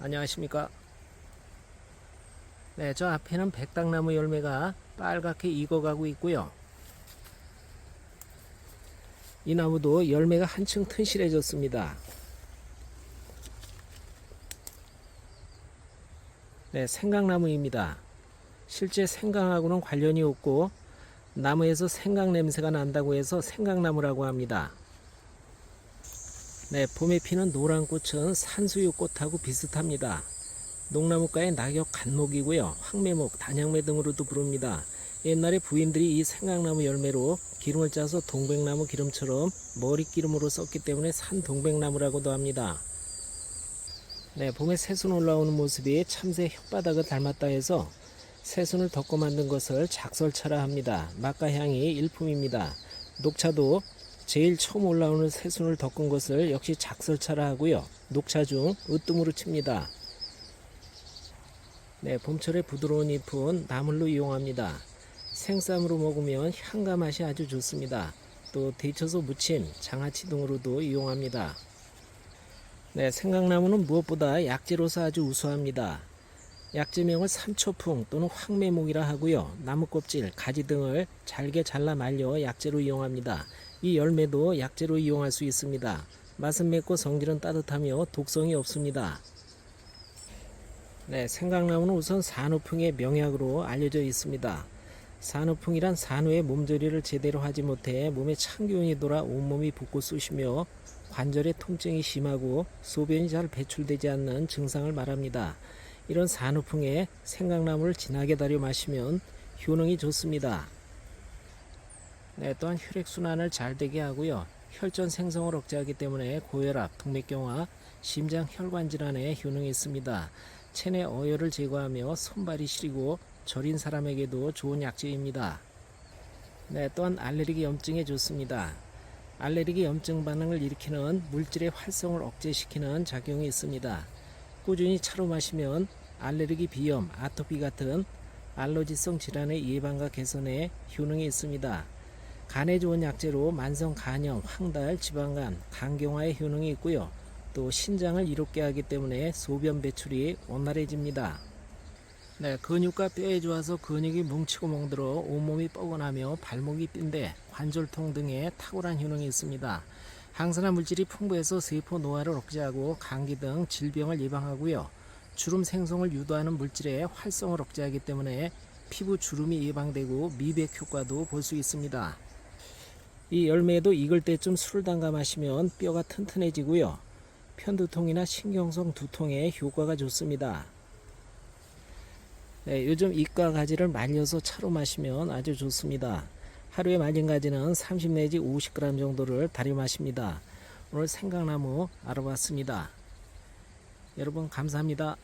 안녕하십니까? 네, 저 앞에는 백당나무 열매가 빨갛게 익어가고 있고요. 이 나무도 열매가 한층 튼실해졌습니다. 네, 생강나무입니다. 실제 생강하고는 관련이 없고 나무에서 생강 냄새가 난다고 해서 생강나무라고 합니다 네, 봄에 피는 노란 꽃은 산수유꽃하고 비슷합니다. 농나무가의 낙엽 간목이고요. 황매목, 단양매 등으로도 부릅니다. 옛날에 부인들이 이 생강나무 열매로 기름을 짜서 동백나무 기름처럼 머리기름으로 썼기 때문에 산동백나무라고도 합니다. 네, 봄에 새순 올라오는 모습이 참새 혓바닥을 닮았다 해서 새순을 덮고 만든 것을 작설차라 합니다. 맛과 향이 일품입니다. 녹차도 제일 처음 올라오는 새순을 덮은 것을 역시 작설차라 하고요. 녹차 중 으뜸으로 칩니다. 네, 봄철에 부드러운 잎은 나물로 이용합니다. 생쌈으로 먹으면 향과 맛이 아주 좋습니다. 또 데쳐서 무침, 장아찌 등으로도 이용합니다. 네, 생강나무는 무엇보다 약재로서 아주 우수합니다. 약재명을 삼초풍 또는 황매목이라 하고요. 나무 껍질, 가지 등을 잘게 잘라 말려 약재로 이용합니다. 이 열매도 약재로 이용할 수 있습니다. 맛은 맵고 성질은 따뜻하며 독성이 없습니다. 네, 생강나무는 우선 산후풍의 명약으로 알려져 있습니다. 산후풍이란 산후의 몸조리를 제대로 하지 못해 몸에 찬 기운이 돌아 온몸이 붓고 쑤시며 관절의 통증이 심하고 소변이 잘 배출되지 않는 증상을 말합니다. 이런 산후풍에 생강나무를 진하게 달여 마시면 효능이 좋습니다. 네, 또한 혈액순환을 잘 되게 하고요. 혈전 생성을 억제하기 때문에 고혈압, 동맥경화, 심장 혈관 질환에 효능이 있습니다. 체내 어혈을 제거하며 손발이 시리고 저린 사람에게도 좋은 약재입니다. 네, 또한 알레르기 염증에 좋습니다. 알레르기 염증 반응을 일으키는 물질의 활성을 억제시키는 작용이 있습니다. 꾸준히 차로 마시면 알레르기 비염, 아토피 같은 알러지성 질환의 예방과 개선에 효능이 있습니다. 간에 좋은 약재로 만성 간염, 황달, 지방간, 간경화에 효능이 있고요. 또 신장을 이롭게 하기 때문에 소변 배출이 원활해집니다. 네, 근육과 뼈에 좋아서 근육이 뭉치고 멍들어 온몸이 뻐근하며 발목이 삔데 관절통 등에 탁월한 효능이 있습니다. 항산화 물질이 풍부해서 세포 노화를 억제하고 감기 등 질병을 예방하고요. 주름 생성을 유도하는 물질의 활성을 억제하기 때문에 피부 주름이 예방되고 미백 효과도 볼 수 있습니다. 이 열매에도 익을 때쯤 술을 담가 마시면 뼈가 튼튼해지고요. 편두통이나 신경성 두통에 효과가 좋습니다. 네, 요즘 잎과 가지를 말려서 차로 마시면 아주 좋습니다. 하루에 말린 가지는 30 내지 50g 정도를 달여 마십니다. 오늘 생강나무 알아봤습니다. 여러분 감사합니다.